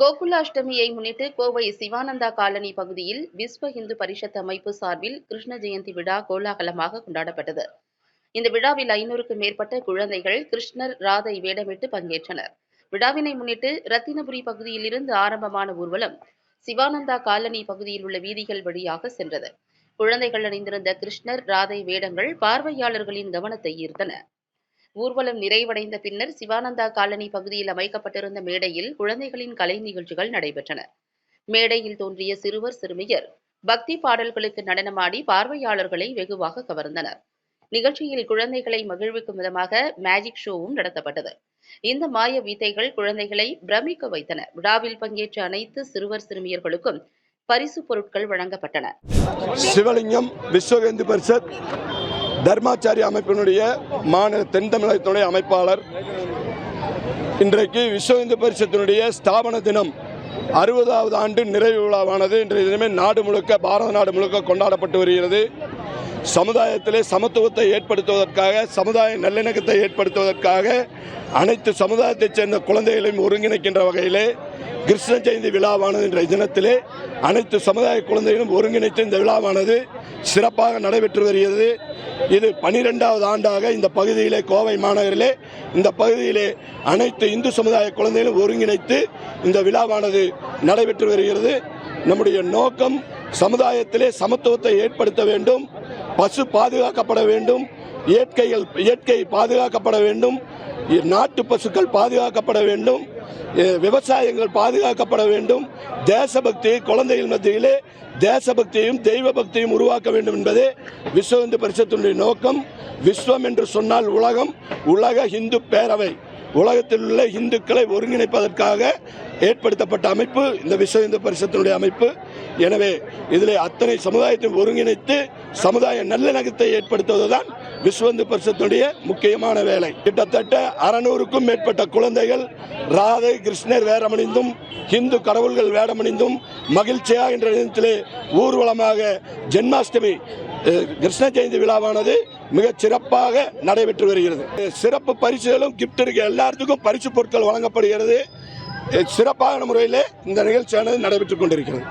கோகுலாஷ்டமியை முன்னிட்டு கோவை சிவானந்தா காலனி பகுதியில் விஸ்வ இந்து பரிஷத் அமைப்பு சார்பில் கிருஷ்ண ஜெயந்தி விழா கோலாகலமாக கொண்டாடப்பட்டது. இந்த விழாவில் ஐநூறுக்கும் மேற்பட்ட குழந்தைகள் கிருஷ்ணர் ராதை வேடமிட்டு பங்கேற்றனர். விழாவினை முன்னிட்டு ரத்தினபுரி பகுதியில் இருந்து ஆரம்பமான ஊர்வலம் சிவானந்தா காலனி பகுதியில் உள்ள வீதிகள் வழியாக சென்றது. குழந்தைகள் அணிந்திருந்த கிருஷ்ணர் ராதை வேடங்கள் பார்வையாளர்களின் கவனத்தை ஈர்த்தன. ஊர்வலம் நிறைவடைந்த பின்னர் சிவானந்தா காலனி பகுதியில் அமைக்கப்பட்டிருந்த மேடையில் குழந்தைகளின் கலை நிகழ்ச்சிகள் நடைபெற்றன. மேடையில் தோன்றிய சிறுவர் சிறுமியர் பக்தி பாடல்களுக்கு நடனமாடி பார்வையாளர்களை வெகுவாக கவர்ந்தனர். நிகழ்ச்சியில் குழந்தைகளை மகிழ்விக்கும் விதமாக மேஜிக் ஷோவும் நடத்தப்பட்டது. இந்த மாய வித்தைகள் குழந்தைகளை பிரமிக்க வைத்தன. விழாவில் பங்கேற்ற அனைத்து சிறுவர் சிறுமியர்களுக்கும் பரிசு பொருட்கள் வழங்கப்பட்டன. சிவலிங்கம் விஸ்வகந்து பரிஷத் தர்மாச்சாரிய அமைப்பினுடைய மாநில தென் தமிழகத்தினுடைய அமைப்பாளர். இன்றைக்கு விஸ்வ இந்து பரிஷத்தினுடைய ஸ்தாபன தினம் அறுபதாவது ஆண்டு நிறைவு விழாவானது. இன்றைய தினமே நாடு முழுக்க பாரத நாடு முழுக்க கொண்டாடப்பட்டு வருகிறது. சமுதாயத்திலே சமத்துவத்தை ஏற்படுத்துவதற்காக சமுதாய நல்லிணக்கத்தை ஏற்படுத்துவதற்காக அனைத்து சமுதாயத்தைச் சேர்ந்த குழந்தைகளையும் ஒருங்கிணைக்கின்ற வகையிலே கிருஷ்ண ஜெயந்தி விழாவானது என்ற தினத்திலே அனைத்து சமுதாய குழந்தைகளும் ஒருங்கிணைத்து இந்த விழாவானது சிறப்பாக நடைபெற்று வருகிறது. இது பனிரெண்டாவது ஆண்டாக இந்த பகுதியிலே கோவை மாநகரிலே இந்த பகுதியிலே அனைத்து இந்து சமுதாய குழந்தைகளும் ஒருங்கிணைத்து இந்த விழாவானது நடைபெற்று வருகிறது. நம்முடைய நோக்கம் சமுதாயத்திலே சமத்துவத்தை ஏற்படுத்த வேண்டும் பசு பாதுகாக்கப்பட வேண்டும் இயற்கைகள் இயற்கை பாதுகாக்கப்பட வேண்டும் இ- நாட்டு பசுக்கள் பாதுகாக்கப்பட வேண்டும் விவசாயங்கள் பாதுகாக்கப்பட வேண்டும். தேசபக்தி குழந்தைகள் மத்தியிலே தேசபக்தியையும் தெய்வ பக்தியும் உருவாக்க வேண்டும் என்பதே விஸ்வ இந்து பரிசத்தினுடைய நோக்கம். விஸ்வம் என்று சொன்னால் உலகம் உலக இந்து பேரவை. உலகத்தில் உள்ள இந்துக்களை ஒருங்கிணைப்பதற்காக ஏற்படுத்தப்பட்ட அமைப்பு இந்த விஸ்வ இந்து பரிசத்தினுடைய அமைப்பு. எனவே இதில் அத்தனை சமுதாயத்தையும் ஒருங்கிணைத்து சமுதாய நல்லிணக்கத்தை ஏற்படுத்துவதுதான் விஸ்வந்து பரிசத்துடைய முக்கியமான வேலை. கிட்டத்தட்ட அறநூறுக்கும் மேற்பட்ட குழந்தைகள் ராதை கிருஷ்ணர் வேடமணிந்தும் இந்து கடவுள்கள் வேடமணிந்தும் மகிழ்ச்சியாக என்ற நிலத்திலே ஊர்வலமாக ஜென்மாஷ்டமி கிருஷ்ண ஜெயந்தி விழாவானது மிக சிறப்பாக நடைபெற்று வருகிறது. சிறப்பு பரிசுகளும் கிஃப்ட் இருக்க. எல்லாத்துக்கும் பரிசு பொருட்கள் வழங்கப்படுகிறது. சிறப்பான முறையில் இந்த நிகழ்ச்சியானது நடைபெற்றுக் கொண்டிருக்கிறது.